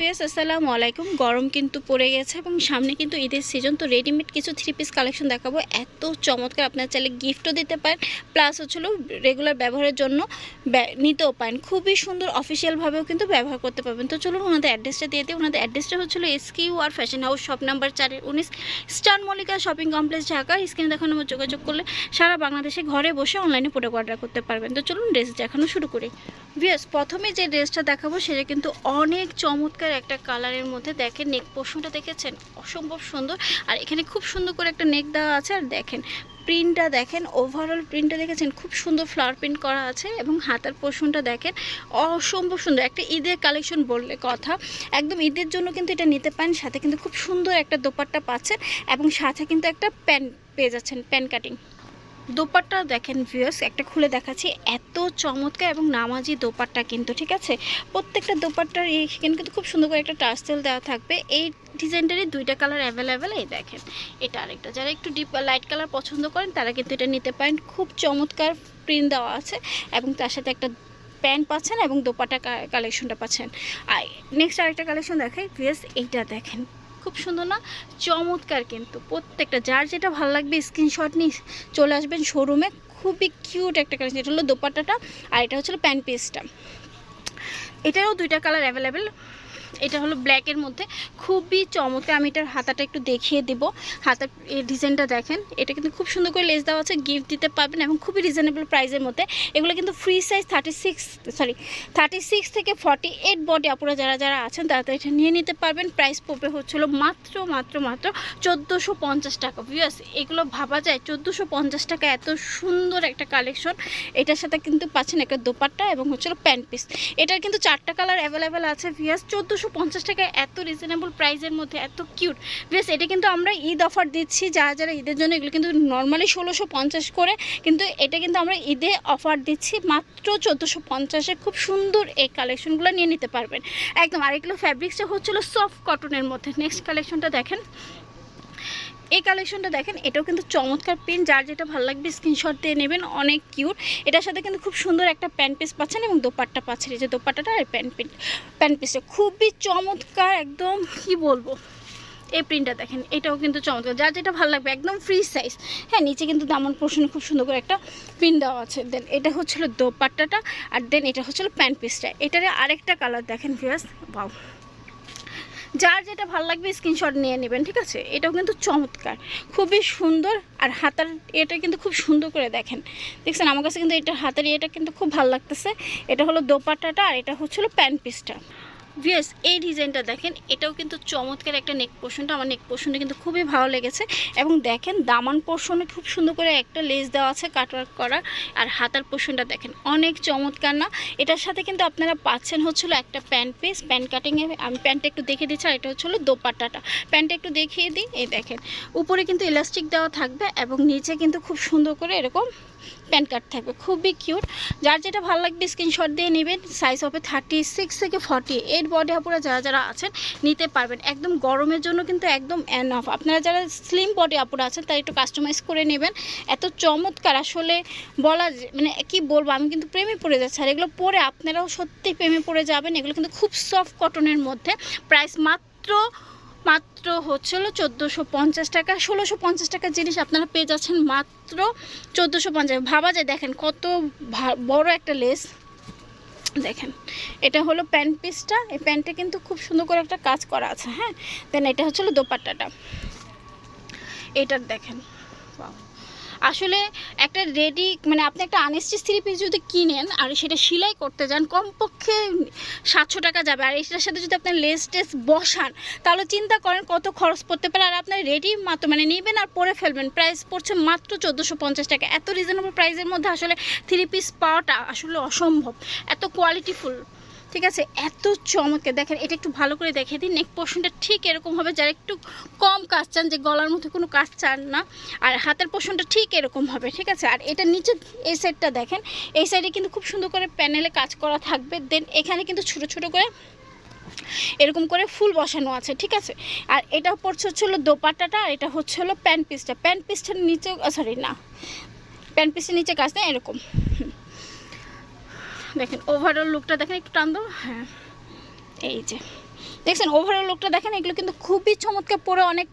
ভিয়াস আসসালামু আলাইকুম। গরম কিন্তু পড়ে গেছে এবং সামনে কিন্তু ঈদের সিজন তো রেডিমেড কিছু থ্রি পিস কালেকশন দেখাবো। এত চমৎকার আপনার চাইলে গিফটও দিতে পারেন প্লাস হচ্ছিল রেগুলার ব্যবহারের জন্য নিতেও পারেন। খুবই সুন্দর অফিসিয়ালভাবেও কিন্তু ব্যবহার করতে পারবেন। তো চলুন ওনাদের অ্যাড্রেসটা দিয়ে দিই। ওনাদের অ্যাড্রেসটা হচ্ছিল S Q R fashion house shop number চারের উনিশ star Mallika shopping complex Dhaka. স্ক্রিনে দেখানো নম্বর যোগাযোগ করলে সারা বাংলাদেশে ঘরে বসে অনলাইনে প্রোডাক্ট অর্ডার করতে পারবেন। তো চলুন ড্রেস দেখানো শুরু করি। ভিয়াস প্রথমে যে ড্রেসটা দেখাবো, সেটা কিন্তু অনেক চমৎকার একটা কালারের মধ্যে দেখেন, নেক পোর্শনটা দেখেছেন? অসম্ভব সুন্দর। আর এখানে খুব সুন্দর করে একটা নেক দেওয়া আছে। আর দেখেন প্রিন্টটা দেখেন ওভারঅল প্রিন্টটা দেখেছেন, খুব সুন্দর ফ্লাওয়ার প্রিন্ট করা আছে এবং হাতার পোর্শনটা দেখেন, অসম্ভব সুন্দর। একটা ঈদের কালেকশন বললে কথা। একদম ঈদের জন্য কিন্তু এটা নিতে পারেন, সাথে কিন্তু খুব সুন্দর একটা দোপাট্টা পাচ্ছেন এবং সাথে কিন্তু একটা প্যান পেয়ে যাচ্ছেন প্যান কাটিং দোপাট্টা দেখেন ভিউয়ার্স একটা খুলে দেখাচ্ছি। এত চমৎকার এবং নামাজি দোপাট্টা কিন্তু, ঠিক আছে? প্রত্যেকটা দোপাট্টার এখানে কিন্তু খুব সুন্দর করে একটা টার্সেল দেওয়া থাকবে। এই ডিজাইনটারই দুইটা কালার অ্যাভেলেবেল এই দেখেন। এটা আরেকটা। যারা একটু ডিপ লাইট কালার পছন্দ করেন, তারা কিন্তু এটা নিতে পারেন। খুব চমৎকার প্রিন্ট দেওয়া আছে এবং তার সাথে একটা প্যান্ট পাচ্ছেন এবং দোপাট্টা কালেকশনটা পাচ্ছেন। আর নেক্সট আরেকটা কালেকশন দেখাই। ভিউয়ার্স এইটা দেখেন। খুব সুন্দর না? চমৎকার কিন্তু, প্রত্যেকটা, যার যেটা ভালো লাগবে স্ক্রিনশট নিয়ে চলে আসবেন শোরুমে খুবই কিউট একটা কালেকশন এটা হলো দোপাট্টাটা আর এটা হচ্ছে প্যান্ট পিসটা এটারও দুইটা কালার অ্যাভেলেবেল এটা হলো ব্ল্যাকের মধ্যে। খুবই চমৎকার, আমি এটার হাতাটা একটু দেখিয়ে দেবো। হাতার এই ডিজাইনটা দেখেন, এটা কিন্তু খুব সুন্দর করে লেস দেওয়া আছে গিফট দিতে পারবেন এবং খুবই রিজনেবল প্রাইসের মধ্যে। এগুলো কিন্তু free size thirty six sorry thirty six থেকে ফর্টি এইট বডি আপুরা যারা যারা আছেন, তারা তো এটা নিয়ে নিতে পারবেন। প্রাইস পড়বে হচ্ছিল মাত্র মাত্র মাত্র চোদ্দোশো পঞ্চাশ টাকা। ভিউয়ার্স এগুলো ভাবা যায়, চোদ্দোশো পঞ্চাশ টাকা এত সুন্দর একটা কালেকশন এটার সাথে কিন্তু পাচ্ছেন একটা দোপাট্টা এবং হচ্ছিল প্যান্ট পিস এটার কিন্তু চারটা কালার অ্যাভেলেবেল আছে ভিউয়ার্স চোদ্দোশো পঞ্চাশ টাকায় এত রিজনেবল প্রাইসের মধ্যে, এত কিউট বেশ এটা কিন্তু আমরা ঈদ অফার দিচ্ছি, যারা যারা ঈদের জন্য এগুলো কিন্তু নর্মালি ষোলোশো পঞ্চাশ করে, কিন্তু এটা কিন্তু আমরা ঈদে অফার দিচ্ছি মাত্র চোদ্দোশো পঞ্চাশে। খুব সুন্দর এই কালেকশনগুলো নিয়ে নিতে পারবেন। একদম আরেকগুলো ফ্যাব্রিক্সটা হচ্ছিল সফট কটনের মধ্যে। নেক্সট কালেকশনটা দেখেন। এই কালেকশনটা দেখেন, এটাও কিন্তু চমৎকার পেন যার যেটা ভালো লাগবে স্ক্রিনশট দিয়ে নেবেন, অনেক কিউট এটার সাথে কিন্তু খুব সুন্দর একটা প্যান্ট পিস পাচ্ছেন এবং দোপাট্টা পাচ্ছেন। এই যে দোপাট্টাটা আর প্যান্ট পিন প্যান্ট পিসটা খুবই চমৎকার, একদম কি বলব? এই প্রিন্টটা দেখেন, এটাও কিন্তু চমৎকার। যার যেটা ভালো লাগবে, একদম ফ্রি সাইজ হ্যাঁ নিচে কিন্তু দামন পোর্শনে খুব সুন্দর করে একটা প্রিন্ট দেওয়া আছে। দেন এটা হচ্ছিল দোপাট্টাটা, আর দেন এটা হচ্ছিল প্যান্ট পিসটা এটারে আরেকটা কালার দেখেন ভিয়াস বাউ যার যেটা ভালো লাগবে স্ক্রিনশট নিয়ে নেবেন, ঠিক আছে? এটাও কিন্তু চমৎকার। খুবই সুন্দর আর হাতার এটা কিন্তু খুব সুন্দর করে দেখেন। দেখছেন, আমার কাছে কিন্তু এটা হাতের এটা কিন্তু খুব ভালো লাগতেছে। এটা হলো দোপাটাটা আর এটা হচ্ছিল প্যান্ট পিসটা। ভিএস এই ডিজাইনটা দেখেন, এটাও কিন্তু চমৎকার একটা নেক পোর্শনটা আমার নেক পোর্শনটা কিন্তু খুবই ভালো লেগেছে। এবং দেখেন, দামান পোর্শনে খুব সুন্দর করে একটা লেস দেওয়া আছে কাটওয়ার্ক করা। আর হাতার পোর্শনটা দেখেন, অনেক চমৎকার না? এটার সাথে কিন্তু আপনারা পাচ্ছেন হচ্ছিল একটা প্যান্ট পিস প্যান্ট কাটিংয়ে আমি প্যান্টটা একটু দেখিয়ে দিচ্ছি, আর এটা হচ্ছিল দোপাট্টাটা। প্যান্টটা একটু দেখিয়ে দিই, এই দেখেন। উপরে কিন্তু ইলাস্টিক দেওয়া থাকবে এবং নিচে কিন্তু খুব সুন্দর করে এরকম প্যান্ট কার্ড থাকবে। খুবই কিউট। যার যেটা ভালো লাগবে, স্ক্রিনশট দিয়ে নেবেন। সাইজ হবে থার্টি সিক্স থেকে ফর্টি। এইট বডি আপুরা যারা যারা আছেন, নিতে পারবেন। একদম গরমের জন্য কিন্তু একদম এনাফ আপনারা যারা স্লিম বডি আপুরা আছেন, তারা একটু কাস্টমাইজ করে নেবেন। এত চমৎকার। আসলে বলা মানে কি বলব, আমি কিন্তু প্রেমে পড়ে যাচ্ছি। আর এগুলো পরে আপনারাও সত্যি প্রেমে পড়ে যাবেন। এগুলো কিন্তু খুব সফট কটনের মধ্যে। প্রাইস মাত্র মাত্র হচ্ছিল চোদ্দোশো পঞ্চাশ টাকা, ষোলোশো পঞ্চাশ টাকার জিনিস আপনারা পেয়ে যাচ্ছেন মাত্র চোদ্দোশো পঞ্চাশ ভাবা যায়, দেখেন কত বড় একটা লেস। দেখেন, এটা হলো প্যান্ট পিসটা, এই প্যান্টে কিন্তু খুব সুন্দর করে একটা কাজ করা আছে হ্যাঁ? দেন এটা হচ্ছিল দোপাট্টাটা। এটার দেখেন. আসলে একটা রেডি মানে আপনি একটা আনস্টিচ থ্রি পিস যদি কিনেন আর সেটা সেলাই করতে যান, কমপক্ষে সাতশো টাকা যাবে। আর এটার সাথে যদি আপনার লেস টেস বসান, তাহলে চিন্তা করেন কত খরচ পড়তে পারে। আর আপনার রেডি মাত্র মানে নেবেন আর পরে ফেলবেন। প্রাইস পড়ছে মাত্র চোদ্দোশো পঞ্চাশ টাকা। এত রিজনেবল প্রাইসের মধ্যে আসলে থ্রি পিস পাওয়াটা আসলে অসম্ভব। এত কোয়ালিটিফুল ঠিক আছে? এত চমৎকার। দেখেন, এটা একটু ভালো করে দেখে দিন। নেক পোর্শনটা ঠিক এরকম হবে, যারা একটু কম কাজ চান, যে গলার মধ্যে কোনো কাজ চান না, আর হাতের পোর্শনটা ঠিক এরকম হবে, ঠিক আছে? আর এটা নিচে এই সাইডটা দেখেন, এই সাইডে কিন্তু খুব সুন্দর করে প্যানেলে কাজ করা থাকবে। দেন এখানে কিন্তু ছোট ছোট করে এরকম করে ফুল বসানো আছে, ঠিক আছে? আর এটা পড়ছে হচ্ছে হলো দোপাট্টাটা, আর এটা হচ্ছে হলো প্যান্ট পিসটা প্যান্ট পিসটার নিচে সরি না। প্যান্ট পিসের নিচে কাজ নেই, এরকম। দেখেন ওভারঅল লুকটা দেখেন, একটু টান দাও। হ্যাঁ এই যে। দেখছেন ওভারঅল লুকটা দেখেন, এগুলো কিন্তু খুবই চমৎকার, পরে অনেক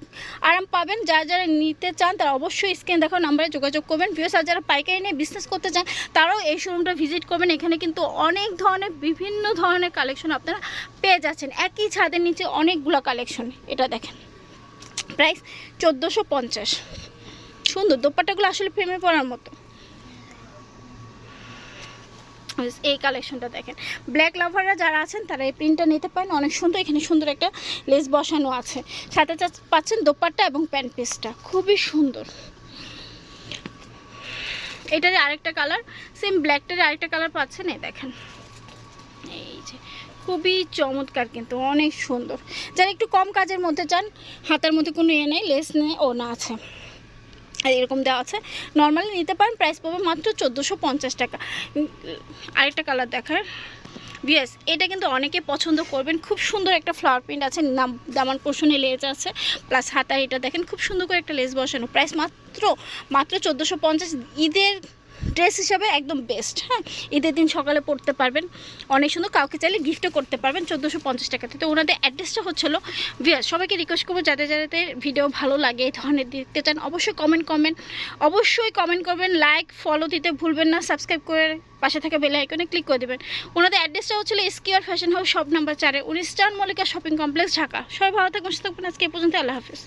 আরাম পাবেন। যারা যারা নিতে চান, তারা অবশ্যই স্ক্রিন দেখো নাম্বারে যোগাযোগ করবেন। ভিউস আর যারা পাইকারি নিয়ে বিজনেস করতে চান, তারাও এই শোরুমটা ভিজিট করবেন। এখানে কিন্তু অনেক ধরনের, বিভিন্ন ধরনের কালেকশন আপনারা পেয়ে যাচ্ছেন। একই ছাদের নিচে অনেকগুলো কালেকশন এটা দেখেন। প্রাইস চোদ্দোশো পঞ্চাশ। সুন্দর, দোপাট্টাগুলো আসলে ফ্রেমে পড়ার মতো। এই কালেকশনটা দেখেন। ব্ল্যাক লাভাররা যারা আছেন, তারা এই প্রিন্টটা নিতে পারেন। অনেক সুন্দর, এখানে সুন্দর একটা লেস বসানো আছে। সাথে পাচ্ছেন দোপাট্টা এবং প্যান্ট পিসটা খুবই সুন্দর। এটারই আরেকটা কালার সেম ব্ল্যাকটারই আরেকটা কালার পাচ্ছেন, এই দেখেন। এই যে, খুবই চমৎকার কিন্তু, অনেক সুন্দর। যারা একটু কম কাজের মধ্যে চান হাতের মধ্যে কোনো ইয়ে নেই লেস নেই, ও না আছে। আর এরকম দেওয়া আছে। নর্মালি নিতে পারেন প্রাইস পাবে মাত্র চোদ্দোশো পঞ্চাশ টাকা। আরেকটা কালার দেখার বিএস এটা কিন্তু অনেকে পছন্দ করবেন। খুব সুন্দর একটা ফ্লাওয়ার প্রিন্ট আছে, নাম, দামান পোষণে লেজ আছে। প্লাস হাতা এটা দেখেন, খুব সুন্দর করে একটা লেজ বসানো। প্রাইস মাত্র মাত্র চোদ্দোশো পঞ্চাশ। ঈদের ড্রেস হিসাবে একদম বেস্ট হ্যাঁ? ঈদের দিন সকালে পরতে পারবেন, অনেক সুন্দর। কাউকে চাইলে গিফটও করতে পারবেন, চোদ্দোশো পঞ্চাশ টাকাতে তো ওনাদের অ্যাড্রেসটা হচ্ছিল সবাইকে রিকোয়েস্ট করব, যাদের যাদের ভিডিও ভালো লাগে, এই ধরনের দেখতে চান, অবশ্যই কমেন্ট কমেন্ট অবশ্যই কমেন্ট করবেন লাইক ফলো দিতে ভুলবেন না সাবস্ক্রাইব করে পাশে থাকা বেল আইকনে ক্লিক করে দেবেন। ওনাদের অ্যাড্রেসটা হচ্ছিল S Q R fashion house shop number চারে উনিশ town Mallika shopping complex Dhaka. সবাই ভালো থাকবেন, সুস্থ থাকবেন, আজকে এই পর্যন্ত আল্লাহ হাফিজ।